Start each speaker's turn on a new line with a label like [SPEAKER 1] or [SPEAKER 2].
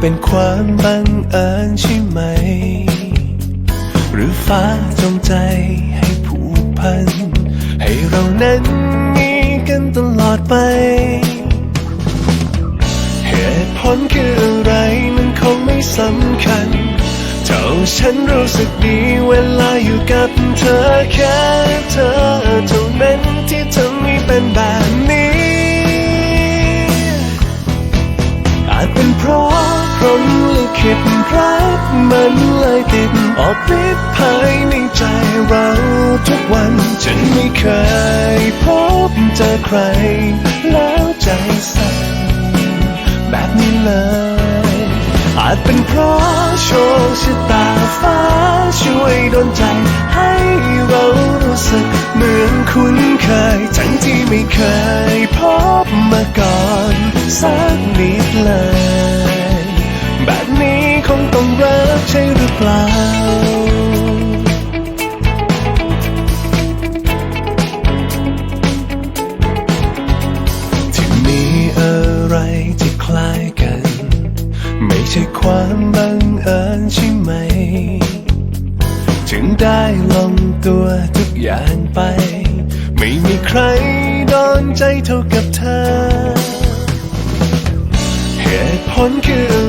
[SPEAKER 1] เป็นความบังเอิญใช่ไหม หรือฟ้าจงใจให้ผูกพัน ให้เรานั้นมีกันตลอดไป เหตุผลคืออะไรมันคงไม่สำคัญ เท่าฉันรู้สึกดีเวลาอยู่กับเธอแค่เธอเท่านั้นที่ทำให้เป็นแบบนี้อาจ เป็นเพราะพรหมลิขิตรักมันเลยติดออกฤทธิ์ภายในใจเราทุกวัน ฉันไม่เคยพบเจอใคร แล้วใจสั่นแบบนี้เลย อาจเป็นเพราะโชคชะตาฟ้าช่วยดลใจ ให้เรารู้สึกเหมือนคุ้นเคย ทั้งที่ไม่เคยพบมาก่อนสักนิดเลย ใช่หรือเปล่า ที่มีอะไรที่คล้ายกัน ไม่ใช่ความบังเอิญใช่ไหม ถึงได้ลงตัวทุกอย่างไป ไม่มีใครโดนใจเท่ากับเธอ เหตุผลคือ